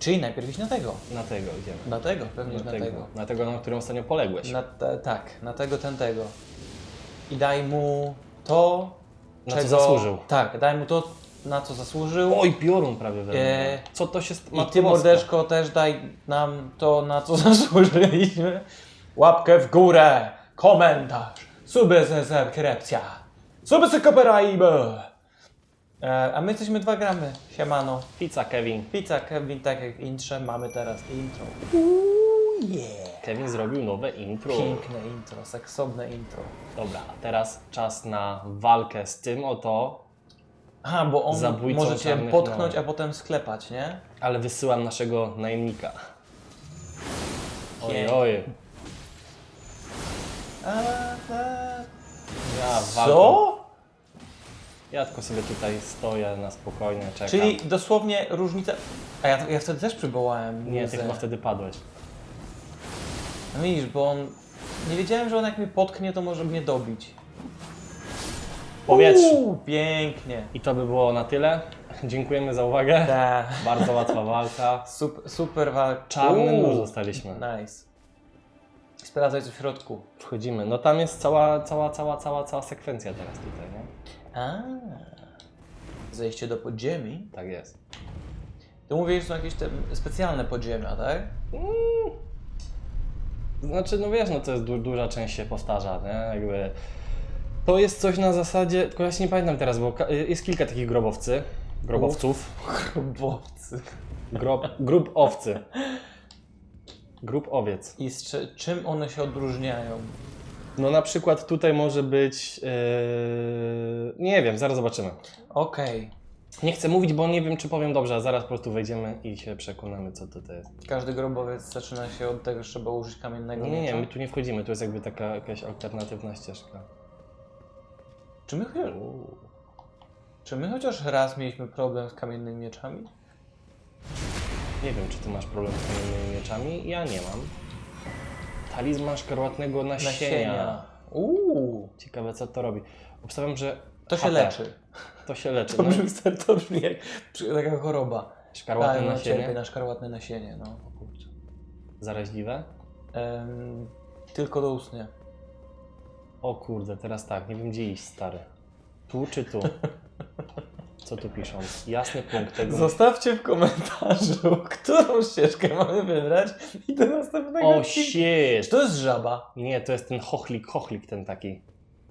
Czyli najpierw iść na tego. Na tego idziemy. Na tego, pewnie Na na tego, tego. na tego, na którym ostatnio poległeś. Na te, tak, na tego, ten, tego. I daj mu to, Na co czego... zasłużył. Tak, daj mu to, na co zasłużył. Oj, piorun prawie we mnie. E, Co to się... I ty, mordeczko, też daj nam to, na co zasłużyliśmy. Łapkę w górę, komentarz, subskrypcja, subskrypcja, e, A my jesteśmy 2 gramy, siemano. Pizza Kevin. Pizza, Kevin, tak jak w intrze, mamy teraz intro. Uuu, yeah. Kevin zrobił nowe intro. Piękne intro, seksowne intro. Dobra, a teraz czas na walkę z tym oto, Aha, bo on Zabójcą może cię czarnych potknąć, a potem sklepać, nie? ale wysyłam naszego najemnika. Oj, oj. A, a, Ja co? Ja tylko sobie tutaj stoję na spokojnie, czekam. Czyli dosłownie różnica... A ja, ja wtedy też przywołałem Nie, ty chyba wtedy padłeś. No widzisz, bo on... Nie wiedziałem, że on jak mnie potknie, to może mnie dobić. Powietrzu. Uuu, pięknie. I to by było na tyle. Dziękujemy za uwagę. Ta. Bardzo łatwa walka. Super, super walka. Czarny Uuu, nóż dostaliśmy. Nice. Sprawdzaj co w środku. Wchodzimy. No tam jest cała, cała, cała, cała, cała sekwencja teraz tutaj, nie? A. Zejście do podziemi. Tak jest. Ty mówisz, że są jakieś te specjalne podziemia, tak? Znaczy, no wiesz, no to jest du duża część się powtarza, nie? Jakby... To jest coś na zasadzie, tylko ja się nie pamiętam teraz, bo ka- jest kilka takich grobowcy, grobowców, Grobowcy. grob, grób owcy, grób owiec. I z czy, czym one się odróżniają? No na przykład tutaj może być, yy... nie wiem, zaraz zobaczymy. Okej. Nie chcę mówić, bo nie wiem, czy powiem dobrze, a zaraz po prostu wejdziemy i się przekonamy, co to, to jest. Każdy grobowiec zaczyna się od tego, że trzeba użyć kamiennego Nie, nie, miecza. my tu nie wchodzimy, tu jest jakby taka jakaś alternatywna ścieżka. Czy my, chociaż, czy my chociaż raz mieliśmy problem z kamiennymi mieczami? Nie wiem, czy ty masz problem z kamiennymi mieczami, ja nie mam. Talizman szkarłatnego nasienia. Nasienia. Uuu. Ciekawe, co to robi. Obstawiam, że To się HP. leczy. To się leczy. To No. brzmi, to brzmi jak taka choroba. Szkarłatne no, cierpię nasienie. na szkarłatne nasienie, no. Kurczę. Zaraźliwe. Em, tylko do ustnie. O kurde, teraz tak, nie wiem gdzie iść, stary. Tu czy tu? Co tu piszą? Jasny punkt tego. Zostawcie w komentarzu, którą ścieżkę mamy wybrać i do następnego O odcinka. Shit! to jest żaba? Nie, to jest ten chochlik, chochlik ten taki.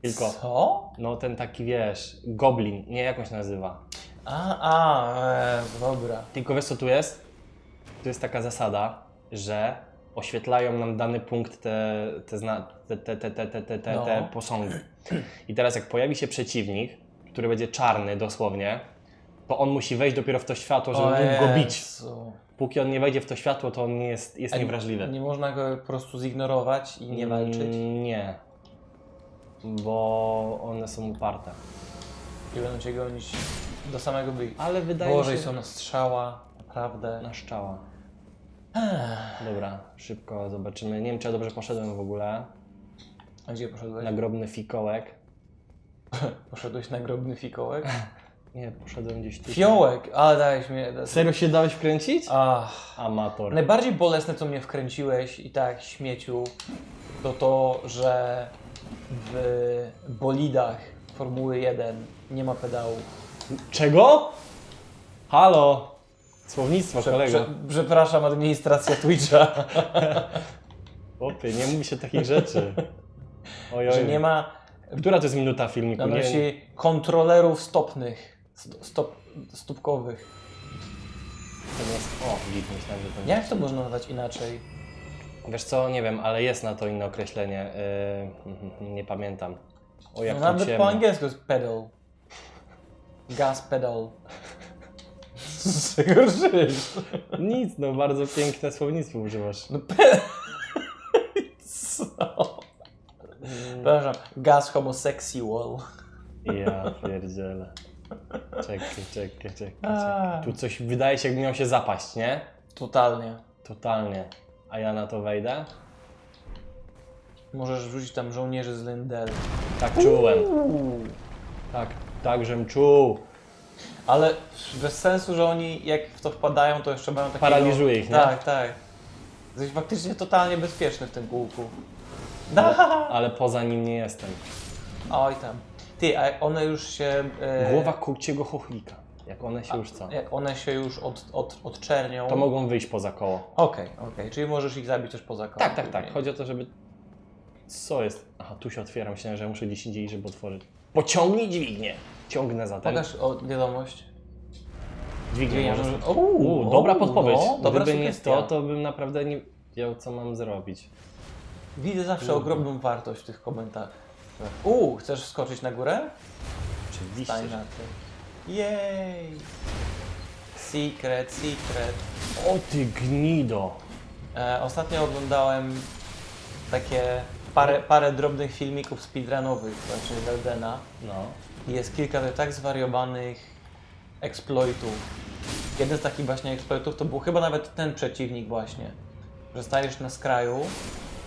Tylko, Co? no ten taki wiesz, goblin, nie jak on się nazywa. A, a, e, dobra. Tylko wiesz co tu jest? Tu jest taka zasada, że oświetlają nam dany punkt te, te, zna, te, te, te, te, te, te, te, No. te posągi. I teraz jak pojawi się przeciwnik, który będzie czarny dosłownie, to on musi wejść dopiero w to światło, żeby mógł go bić. Póki on nie wejdzie w to światło, to on jest, jest A niewrażliwy. Nie można go po prostu zignorować i nie walczyć. Mm, Nie. Bo one są uparte. I będą cię gonić do samego by. Ale wydaje Boże, mi są się... na strzała, naprawdę. Na szczała. Dobra, szybko zobaczymy. Nie wiem, czy ja dobrze poszedłem w ogóle. A gdzie poszedłeś? Nagrobny fikołek. Poszedłeś na grobny fikołek? Nie, poszedłem gdzieś tu. Fiołek! Ale dałeś mnie. Serio się dałeś wkręcić? Ach. Amator. Najbardziej bolesne, co mnie wkręciłeś i tak śmieciu, to to, że w bolidach Formuły 1 nie ma pedału. Czego? Halo! Słownictwo, Prze, kolego. prze, przepraszam, administracja Twitcha, Chłopie, nie mówi się takich rzeczy. Ojoj. że nie ma Która to jest minuta filmiku? na Nie, kontrolerów stopnych, st, stop, stópkowych. to jest... O, git, myślałem, że to nie. Jak to można nazwać inaczej? Wiesz co, nie wiem, ale jest na to inne określenie. Yy, nie pamiętam. O, jak No, to nawet ciemno. po angielsku jest pedal. Gas pedal. Z czego żyjesz? Nic, no bardzo piękne słownictwo używasz. No pe... Co? Przepraszam, gas homosexual. Ja pierdzielę. Czekaj, czekaj, czekaj, czekaj. Tu coś wydaje się, jakby miał się zapaść, nie? Totalnie. Totalnie. A ja na to wejdę? Możesz wrzucić tam żołnierzy z Lindel. Tak czułem. Tak, tak, żem czuł. Ale bez sensu, że oni jak w to wpadają, to jeszcze mają takiego... Paraliżuje ich, nie? Tak, tak. Jesteś faktycznie totalnie bezpieczny w tym kółku. Da! Ale poza nim nie jestem. Oj tam. Ty, a one już się... e, Głowa kuciego chochlika. Jak one się już co? Jak one się już od, od, odczernią... To mogą wyjść poza koło. Okej, okej. Czyli możesz ich zabić też poza kołem. Tak, tak, tak. Chodzi o to, żeby. Co jest? Aha, tu się otwiera. Myślałem, że muszę gdzieś indziej, żeby otworzyć. Pociągnij dźwignię. Ciągnę za ten. Pokaż o, wiadomość. Dźwignię może. może- Uuu, dobra o, podpowiedź. no, dobra Gdyby nie sugestia. to, to bym naprawdę nie wiedział, co mam zrobić. Widzę zawsze ogromną wartość w tych komentarzach. Uuu, chcesz wskoczyć na górę? Oczywiście. Stań na tym. Jej! Secret, secret. O ty gnido. E, ostatnio oglądałem takie parę, parę drobnych filmików speedrunowych właśnie Weldena. No. I jest kilka tak zwariowanych exploitów. Jeden z takich właśnie exploitów to był chyba nawet ten przeciwnik właśnie. Że stajesz na skraju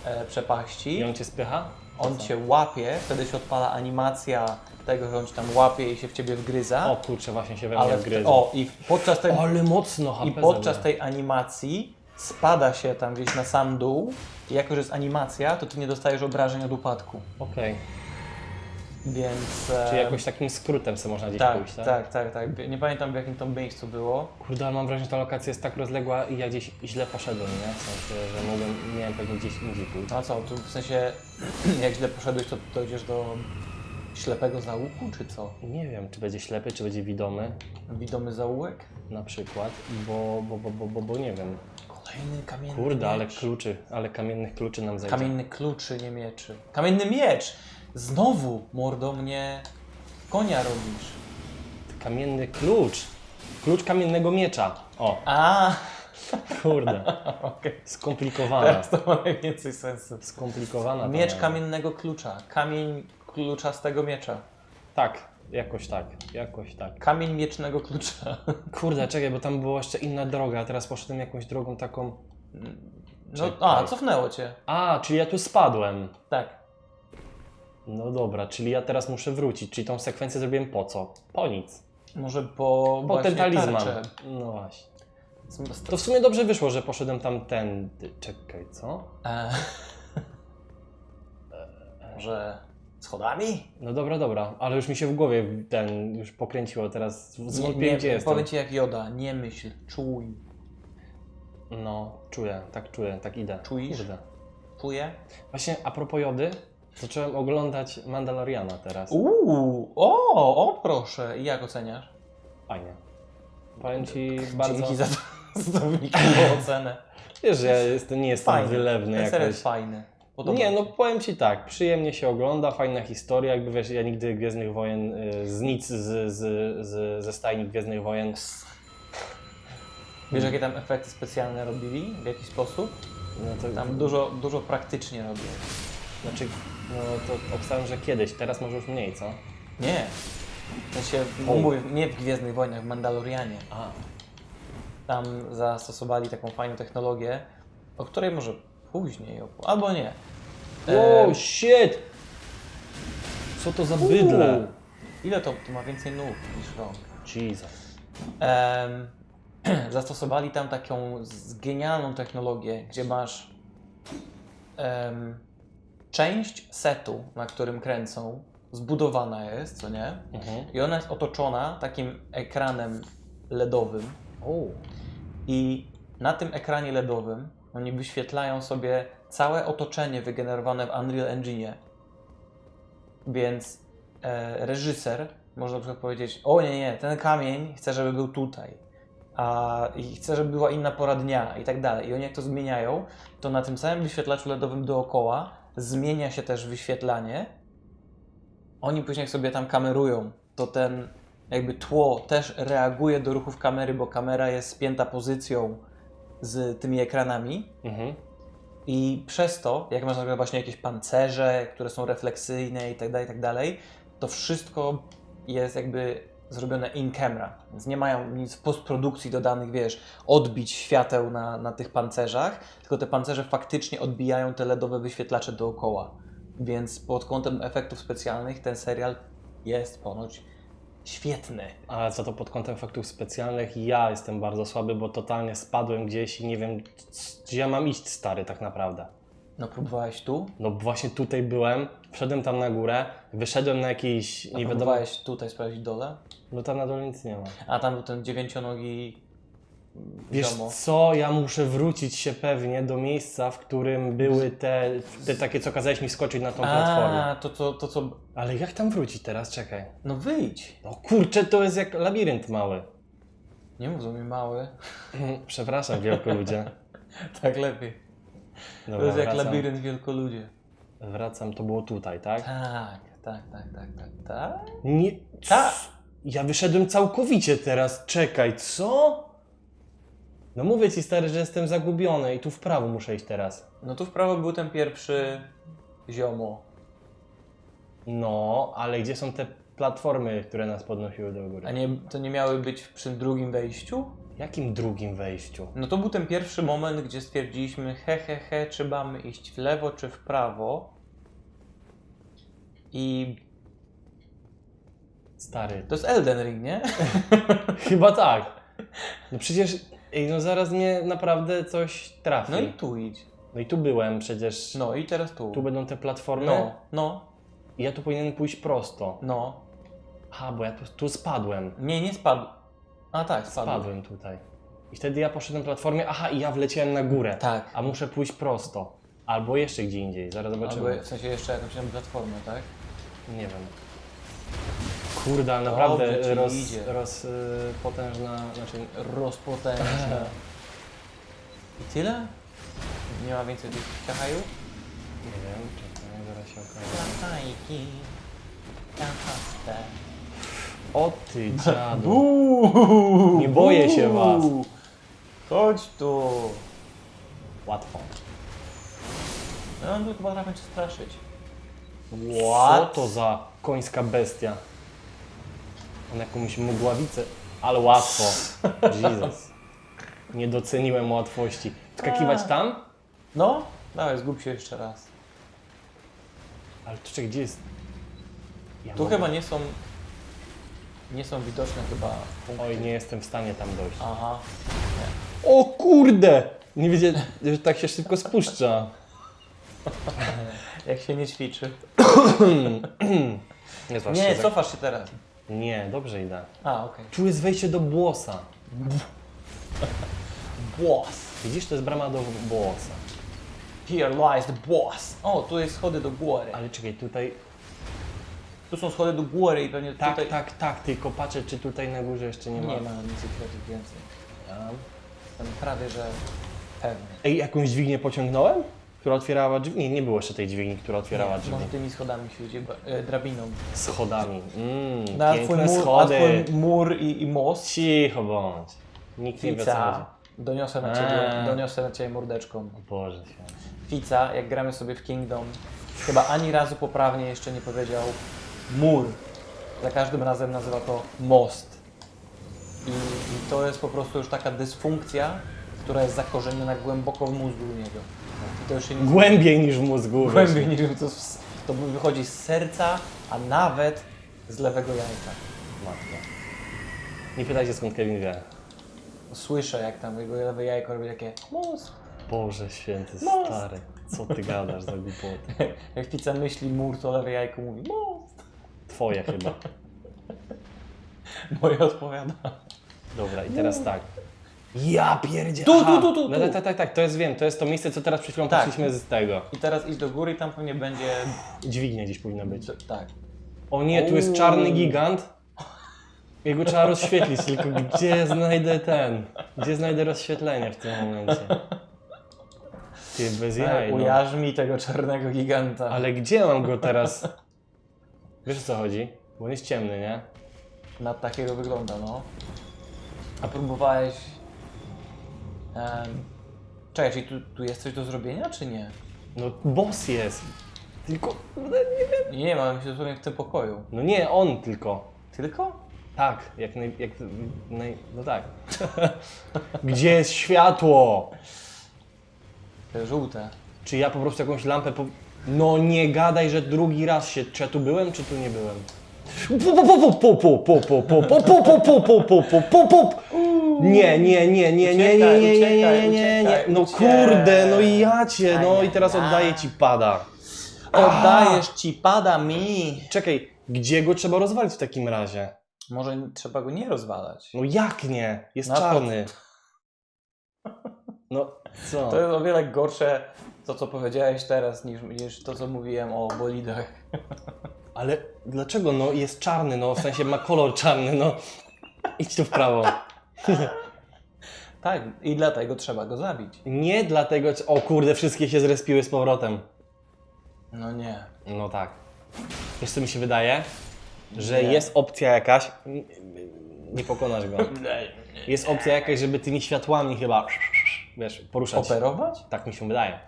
e, przepaści. I on cię spycha? On Co? cię łapie, wtedy się odpala animacja tego, że on cię tam łapie i się w ciebie wgryza. O kurczę, właśnie się we mnie ale w, wgryzł. o, i podczas tej, Ale mocno HP i podczas zabrał. tej animacji spada się tam gdzieś na sam dół i jako, że jest animacja, to ty nie dostajesz obrażeń od upadku. Okej. Więc... Czyli e, jakoś takim skrótem sobie można gdzieś tak, pójść, tak? tak, tak, tak. Nie pamiętam w jakim to miejscu było. Kurde, ale mam wrażenie, że ta lokacja jest tak rozległa i ja gdzieś źle poszedłem, nie? W sensie, że mogłem, miałem pewnie gdzieś indziej pójść. No a co, tu w sensie jak źle poszedłeś, to dojdziesz do ślepego zaułku, czy co? Nie wiem, czy będzie ślepy, czy będzie widomy, Widomy zaułek? na przykład, bo, bo, bo, bo, bo, bo nie wiem. Kolejny kamienny Kurde, ale miecz. kluczy, ale kamiennych kluczy nam zajdzie. Kamienny kluczy, nie mieczy. Kamienny miecz! Znowu, mordo, mnie konia robisz. Kamienny klucz. Klucz kamiennego miecza. O, A, kurde. okej. Skomplikowana. Teraz to ma najwięcej sensu. Skomplikowana. ta Miecz nazwa. kamiennego klucza. Kamień kluczastego miecza. Tak, jakoś tak, jakoś tak. Kamień miecznego klucza. Kurde, czekaj, bo tam była jeszcze inna droga, a teraz poszedłem jakąś drogą taką... No, Czekaj. a, cofnęło cię. A, czyli ja tu spadłem. Tak. No dobra, czyli ja teraz muszę wrócić, czyli tą sekwencję zrobiłem po co? Po nic. Może po Po właśnie ten talizman. tarczę. No właśnie. To w sumie dobrze wyszło, że poszedłem tamtędy. Czekaj, co? E... Może schodami? No dobra, dobra, ale już mi się w głowie ten już pokręciło teraz. Zwątpiłem, gdzie jestem. Powiem Ci jak Joda, nie myśl, czuj. No, czuję, tak czuję, tak idę. Czujesz? Kurde. Czuję? Właśnie a propos jody, zacząłem oglądać Mandaloriana teraz. Uuu, o, o proszę. I jak oceniasz? Fajnie. Powiem Ci bardzo... Dzięki za, tą wynikową ocenę. Wiesz, że ja jestem, nie jestem wylewny Ten jakoś. jest fajny. Podoba Nie, mi no się. powiem Ci tak, przyjemnie się ogląda, fajna historia, jakby wiesz, ja nigdy Gwiezdnych Wojen, y, z nic z, z, z, ze stajni Gwiezdnych Wojen, Wiesz jakie tam efekty specjalne robili? W jaki sposób? no to Tam dużo, dużo praktycznie robią. Znaczy, no to obstawiam, że kiedyś, teraz może już mniej, co? Nie. W sensie, O. mówię, nie w Gwiezdnych Wojnach, w Mandalorianie. A, Tam zastosowali taką fajną technologię, o której może później, opo- albo nie. O shit! Co to za bydle? Ile to, to ma więcej nóg niż rąk? Jesus. Em, zastosowali tam taką z- genialną technologię, gdzie masz em, część setu, na którym kręcą, zbudowana jest, co nie? Mhm. I ona jest otoczona takim ekranem LEDowym. O, I na tym ekranie LEDowym oni wyświetlają sobie całe otoczenie wygenerowane w Unreal Engine. Więc e, reżyser może na przykład powiedzieć: O nie, nie, ten kamień chcę, żeby był tutaj. A i chcę, żeby była inna pora dnia i tak dalej. I oni jak to zmieniają, to na tym samym wyświetlaczu LEDowym dookoła zmienia się też wyświetlanie. Oni później jak sobie tam kamerują, to ten jakby tło też reaguje do ruchów kamery, bo kamera jest spięta pozycją z tymi ekranami mhm. i przez to, jak masz na przykład właśnie jakieś pancerze, które są refleksyjne i tak dalej, i tak dalej, to wszystko jest jakby zrobione in camera, więc nie mają nic w postprodukcji dodanych, wiesz, odbić świateł na, na tych pancerzach, tylko te pancerze faktycznie odbijają te LEDowe wyświetlacze dookoła. Więc pod kątem efektów specjalnych ten serial jest ponoć świetny. Ale co to pod kątem faktów specjalnych, ja jestem bardzo słaby, bo totalnie spadłem gdzieś i nie wiem, gdzie ja mam iść, stary, tak naprawdę. No próbowałeś tu? No właśnie tutaj byłem, wszedłem tam na górę, wyszedłem na jakiś, A nie wiadomo, próbowałeś tutaj sprawdzić dole? No tam na dole nic nie ma. A tam był ten dziewięcionogi Wiesz ziomo. co, ja muszę wrócić się pewnie do miejsca, w którym były te, te takie, co kazałeś mi skoczyć na tą platformę. A, to co, to co... Ale jak tam wrócić teraz? Czekaj. No wyjdź. No kurczę, to jest jak labirynt mały. Nie mów do mnie mały. Przepraszam, wielkoludzie. Tak lepiej. Dobra, to jest jak wracam. labirynt wielkoludzie. Wracam, to było tutaj, tak? Tak, tak, tak, tak, tak, tak. Nie. Tak. Ja wyszedłem całkowicie teraz. Czekaj, co? No mówię ci stary, że jestem zagubiony i tu w prawo muszę iść teraz. No tu w prawo był ten pierwszy ziomo. No, ale gdzie są te platformy, które nas podnosiły do góry? A nie, to nie miały być przy drugim wejściu? Jakim drugim wejściu? No to był ten pierwszy moment, gdzie stwierdziliśmy he he he, czy mamy iść w lewo, czy w prawo. I Stary. to jest Elden Ring, nie? Chyba tak. No przecież, ej, no zaraz mnie naprawdę coś trafi. No i tu idź. No i tu byłem przecież. No i teraz tu. Tu będą te platformy. No, no, I ja tu powinienem pójść prosto. no. Aha, bo ja tu, tu spadłem. Nie, nie spadł. A tak, spadł. Spadłem tutaj. I wtedy ja poszedłem platformie, aha, i ja wleciałem na górę. Tak. A muszę pójść prosto. Albo jeszcze gdzie indziej, zaraz zobaczymy. Albo w sensie jeszcze jakąś tam platformę, tak? Nie wiem. Kurde, ale naprawdę Dobrze ci roz, idzie. roz, y, potężna, znaczy Rozpotężne. I tyle? Nie ma więcej tych ciachajów? nie wiem, czekaj, zaraz się okaże. Ciachajki. Ciachaste. O ty dziadu. Buuu! Nie boję się was. Chodź tu. Łatwo. No on tu chyba trochę cię straszyć. Co to za końska bestia? On jakąś mgławicę, ale łatwo. Jezus. Nie doceniłem łatwości. Skakiwać tam? No, dawaj, zgub się jeszcze raz. Ale tu czekaj, gdzie jest? Ja Tu mogę- chyba nie są... Nie są widoczne chyba punkty. Oj, nie jestem w stanie tam dojść. Aha. O kurde! Nie wiedziałem, że tak się szybko spuszcza. Jak się nie ćwiczy. Nie, zobacz, Nie, się tak- cofasz się teraz. Nie, dobrze idę. A, okej. Tu jest wejście do błosa. Boss. Widzisz, to jest brama do błosa. Here lies the boss. O, tu jest schody do góry. Ale czekaj, tutaj... Tu są schody do góry i pewnie Tak, tutaj... tak, tak, tylko patrzę, czy tutaj na górze jeszcze nie ma. Nie ma nic więcej. Ja. Jestem prawie, że pewny. Ej, jakąś dźwignię pociągnąłem? Która otwierała drzwi? Nie, nie było jeszcze tej dźwigni, która otwierała drzwi. może tymi schodami się idzie, e, drabiną. Schodami. Mmm, Na piękne twój mur, a schody. twój mur i, i most. Cicho bądź. Nikt nie wie o co chodzi. Fica. Doniosę na, ciebie, Eee. doniosę na ciebie mordeczką. Boże święty. Fica, jak gramy sobie w Kingdom, chyba ani razu poprawnie jeszcze nie powiedział mur. Za każdym razem nazywa to most. I, I to jest po prostu już taka dysfunkcja, która jest zakorzeniona głęboko w mózgu u niego. To już się nie Głębiej niż w mózgu. głębiej niż to, to wychodzi z serca, a nawet z lewego jajka. Matko. Nie pytajcie skąd Kevin wie. Słyszę, jak tam jego lewe jajko robi takie most. Boże święty, Most. stary. Co ty gadasz za głupoty? Jak pizza myśli mur, to lewe jajko mówi most. Twoje chyba. Moje odpowiada. Dobra, i teraz tak. Ja pierdzie. Tu, tu, tu, tu, No, tu. tak, tak, tak, tak, to jest wiem, to jest to miejsce, co teraz przed chwilą Tak. poszliśmy z tego. I teraz idź do góry i tam pewnie będzie... Dźwignia gdzieś powinna być. Tak. O nie, tu jest czarny gigant. Jego trzeba rozświetlić, tylko gdzie znajdę ten? Gdzie znajdę rozświetlenie w tym momencie? Ty, bez jaj, no. Ujarzmi tego czarnego giganta. Ale gdzie mam go teraz? Wiesz o co chodzi? Bo on jest ciemny, nie? Na takiego wygląda, no. A próbowałeś... Um, czekaj, czyli tu, tu jest coś do zrobienia, czy nie? No boss jest. Tylko, kurde, nie wiem. Nie, nie mam się dosłownie w tym pokoju. No nie, on tylko. Tylko? Tak, jak naj... Jak, naj no tak. Gdzie jest światło? Te żółte. Czy ja po prostu jakąś lampę po... No nie gadaj, że drugi raz się... Czy ja tu byłem, czy tu nie byłem? Pu, pu, pu, pu, pu, pu, pu, pu, pu, pu, pu, pu, pu, pu, pu, pu. Nie, nie, nie, nie, nie, nie, nie, nie, nie, nie, nie, nie. No kurde, no i ja cię, no i teraz oddaję ci pada. Oddajesz ci, pada mi. Czekaj, gdzie go trzeba rozwalić w takim razie? Może trzeba go nie rozwalać. No jak nie? Jest Na to- czarny. No co? To jest o wiele gorsze to, co powiedziałeś teraz, niż, niż to, co mówiłem o bolidach. Ale dlaczego? No jest czarny, no w sensie ma kolor czarny, no. Idź tu w prawo. Tak, i dlatego trzeba go zabić. Nie dlatego, o kurde, wszystkie się zrespiły z powrotem. No nie. No tak. Wiesz co mi się wydaje? Że Nie. jest opcja jakaś, nie pokonasz go. Jest opcja jakaś, żeby tymi światłami chyba, wiesz, poruszać. Operować? Tak mi się wydaje.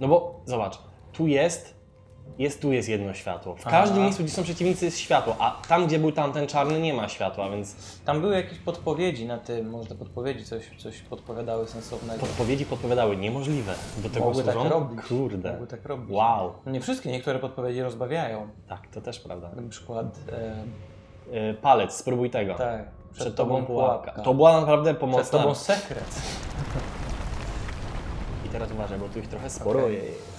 No bo zobacz, tu jest, jest tu jest jedno światło. W każdym Aha. miejscu, gdzie są przeciwnicy jest światło, a tam, gdzie był tamten czarny nie ma światła, więc Tam były jakieś podpowiedzi na tym, może te podpowiedzi coś, coś podpowiadały sensownego. podpowiedzi podpowiadały niemożliwe. Do tego Mogły tak służą? robić. Kurde. Mogły tak robić. Wow. No nie wszystkie, niektóre podpowiedzi rozbawiają. Tak, to też prawda. Na przykład, e, Yy, palec, spróbuj tego. tak, Przed, tobą pułapka. To była naprawdę pomocna. Przed tobą sekret. I teraz uważaj, bo tu ich trochę sporo Okej. jest.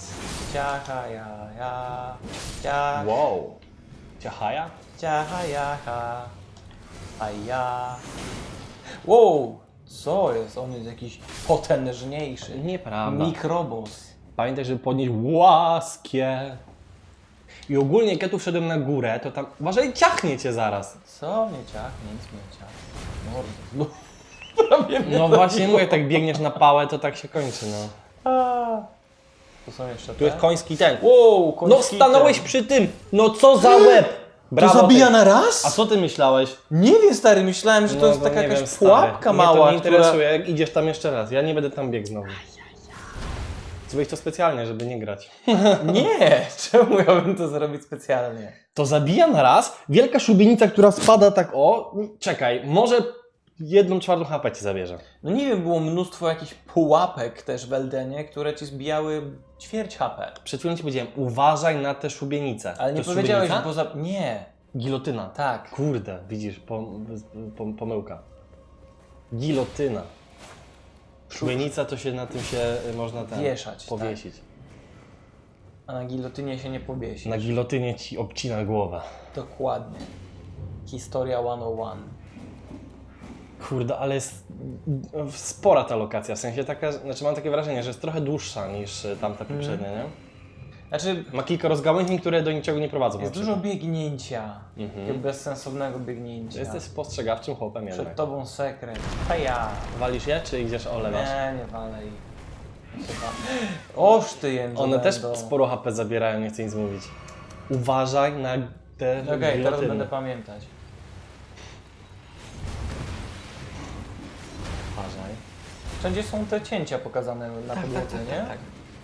Ciacha ja ja, ciach, Wow. Ciachaja? ciacha ja ha, a ja. Wow, co jest? On jest jakiś potężniejszy. Nieprawda. Mikrobos. Pamiętaj, żeby podnieść łaskie. I ogólnie jak ja tu wszedłem na górę, to tam... Uważaj, ciachnie cię zaraz. Co mnie ciachnie? Nic mnie ciachnie. Mordo. Prawie mnie No właśnie mówię, jak tak biegniesz na pałę, to tak się kończy, no. A. Tu są jeszcze Tu jest te? koński ten. Wow, No koński stanąłeś ten. przy tym! No co za łeb! Brawo, To zabija ty. na raz? A co ty myślałeś? Nie wiem, stary, myślałem, że to No, jest taka nie jakaś wiem, stary. pułapka Mnie mała, to nie która... interesuje, jak idziesz tam jeszcze raz. Ja nie będę tam biegł znowu. Zrobiłeś to specjalnie, żeby nie grać. Nie, czemu miałbym to zrobić specjalnie? To zabija na raz. Wielka szubienica, która spada tak o. Czekaj, może jedną czwartą HP ci zabierze. No nie wiem, było mnóstwo jakichś pułapek też w Eldenie, które ci zbijały ćwierć HP. Przed chwilą ci powiedziałem, uważaj na te szubienice. Ale To nie jest powiedziałeś, że szubienica? poza... Nie, Gilotyna. tak. Kurde, widzisz, pom, pom, pomyłka. Gilotyna. Szubienica to się na tym się y, można ten, Wieszać, tak. powiesić. A na gilotynie się nie powiesi. Na gilotynie ci obcina głowę. Dokładnie. Historia 101. Kurde, ale jest spora ta lokacja, w sensie taka, znaczy mam takie wrażenie, że jest trochę dłuższa niż y, tamta Mhm. poprzednia, nie? Znaczy, Ma kilka rozgałęzień, które do niczego nie prowadzą. jest na dużo przykład. biegnięcia. Mhm. Takiego bezsensownego biegnięcia. Jesteś spostrzegawczym chłopem Przed jednak. tobą sekret. A ja. Walisz je, czy idziesz olewasz? Nie, nie walej. Chyba. Oż ty jędzo One też będą. sporo HP zabierają, nie chcę nic mówić. Uważaj na te Okej, teraz będę pamiętać. Wszędzie są te cięcia pokazane na podłodze, nie? Tak.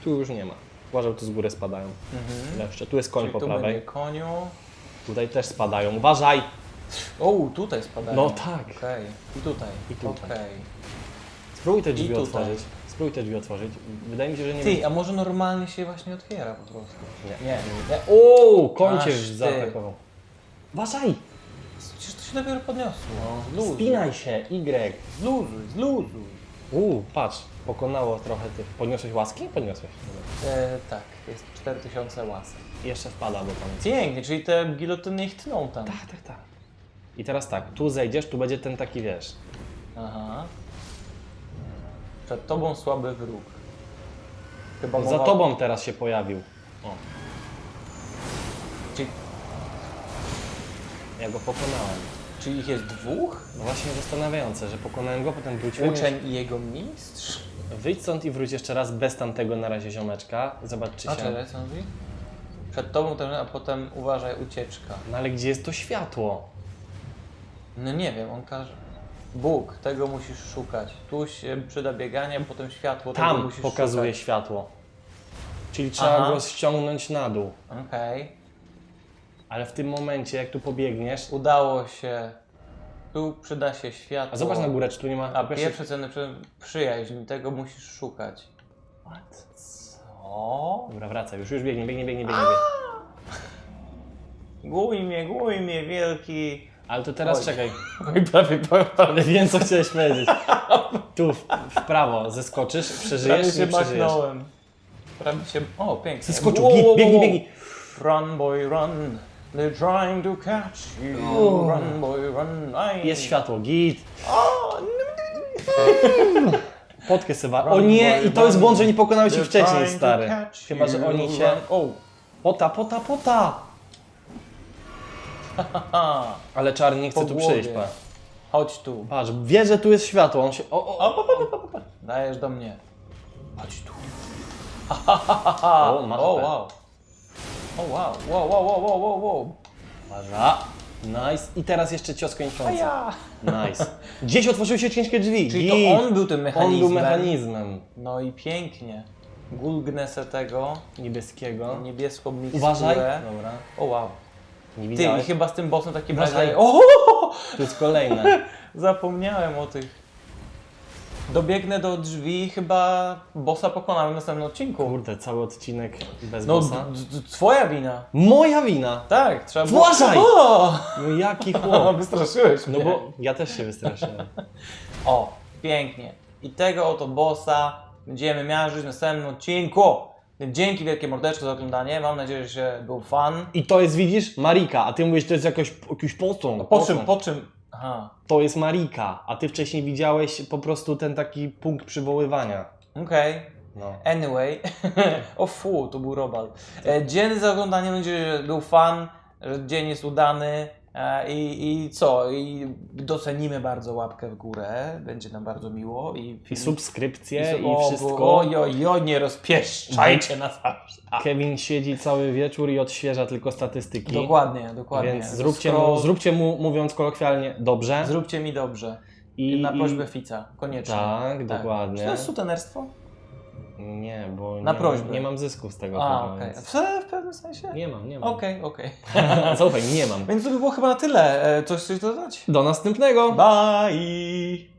Tu już nie ma. Uważaj, tu z góry spadają. Mhm. Jeszcze. Tu jest koń Czyli po tu prawej. będzie koniu. Tutaj też spadają. Uważaj! O, tutaj spadają. No tak. Okej. I tutaj. I tutaj. Okej. Spróbuj te drzwi tutaj. otworzyć. Spróbuj te drzwi otworzyć. Wydaje mi się, że nie Ty, a może normalnie się właśnie otwiera po prostu? Nie. Nie, nie. O, koń cię Aż ty. zaatakował. Uważaj! Przecież to się dopiero podniosło. Zluzuj. Spinaj się, Y. Zluzuj, zluzuj. Uuu, patrz, pokonało trochę tych. Podniosłeś łaski? Podniosłeś. E, tak, jest 4000 łasek. I jeszcze wpada, tam jest. Pięknie, czyli te gilotyny ich tną tam. Tak, tak, tak. I teraz tak, tu zejdziesz, tu będzie ten taki, wiesz, Aha. Przed tobą słaby wróg. Chyba za mowa- tobą teraz się pojawił. O, Czyli, ja go pokonałem. Czyli ich jest dwóch? No właśnie zastanawiające, że pokonałem go, potem wróciłem. Uczeń i jego mistrz? Wyjdź stąd i wróć jeszcze raz bez tamtego na razie ziomeczka. Zobacz czy A się... czekaj, co mówi? Przed tobą też, a potem uważaj, ucieczka. No ale gdzie jest to światło? No nie wiem, on każe... Bóg, tego musisz szukać. Tu się przyda bieganie, a potem światło, tego Tam musisz pokazuje szukać. światło. Czyli trzeba Aha. go ściągnąć na dół. Okej. Ale w tym momencie, jak tu pobiegniesz... Udało się. Tu przyda się światło. A zobacz na górę, czy tu nie ma... A pierwsze ceny przy... przyjaźń, tego musisz szukać. What? O? Dobra, wracaj, już, już biegnie, biegnie, biegnie, biegnie. biegnie. Guj mnie, guj mnie, wielki. Ale to teraz Oj. czekaj. Oj, prawie, prawie, prawie Wiem, co chciałeś powiedzieć. Tu w, w prawo zeskoczysz, przeżyjesz, się nie przeżyjesz. machnąłem. Prawie się... O, pięknie. Zeskoczył, Wow, biegnij, wow. Run, boy, run. They're trying to catch you. O. Run, boy, run. Aj. Jest światło, git. O, Potkę sobie. Run, O nie, i to jest błąd, że nie pokonałeś ich wcześniej, stary. Chyba, że oni się... Run. O, Pota, pota, pota! Ale czarny nie chce Po tu głowie. przyjść, pa. Chodź tu. Patrz, wie, że tu jest światło, on się... O, o, O, pa, pa, pa, pa. Dajesz do mnie. Chodź tu. O, ma o wow. O wow, wow, wow, wow, wow, wow, wow. Uważa. Nice. I teraz jeszcze cios kończący. Ja. Nice. Gdzieś otworzyły się ciężkie drzwi. Czyli Git. to on był tym On mechanizmem. był mechanizmem No i pięknie. Gulgnę se tego, niebieskiego. niebieską miksturę. Uważaj. Dobra. O wow. Nie Ty, i widziałeś? chyba z tym bossem taki Uważaj. O! Tu jest kolejne. Zapomniałem o tych. Dobiegnę do drzwi, chyba bossa pokonamy w następnym odcinku. Kurde, cały odcinek bez No, bossa. d- d- twoja wina. Moja wina. Tak, trzeba było... Uważaj! O! No jaki O, chłop. wystraszyłeś No mnie. bo ja też się wystraszyłem. O, pięknie. I tego oto bossa będziemy miażdżyć w następnym odcinku. Więc Dzięki wielkie mordeczko za oglądanie. Mam nadzieję, że się był fan. I to jest, widzisz, Marika, a ty mówisz, to jest jakoś, jakiś posąg. No Po czym, po czym? Aha, To jest Marika, a ty wcześniej widziałeś po prostu ten taki punkt przywoływania. okej. No. Anyway, o fu, to był robal. E, dzięki za oglądanie, mam nadzieję, że był fan, że dzień jest udany. E, i, I co? I docenimy bardzo łapkę w górę, będzie nam bardzo miło. I, I subskrypcje i, o, wszystko. Oj, oj, oj, nie rozpieszczajcie nas tak. Kevin siedzi cały wieczór i odświeża tylko statystyki. Dokładnie, dokładnie. Więc zróbcie Skoro- mu, zróbcie mu, mówiąc kolokwialnie, dobrze. Zróbcie mi dobrze. I, na i- prośbę Fica, koniecznie. Tak, dokładnie. Czy to jest sutenerstwo? Nie, bo Na nie, prośbę. nie mam zysków z tego. A, okej. więc- W, w pewnym sensie? Nie mam, nie mam. Okej, okej. Zaufaj, mi, nie mam. Więc to by było chyba na tyle. E, Coś chcesz dodać? Do następnego! Bye!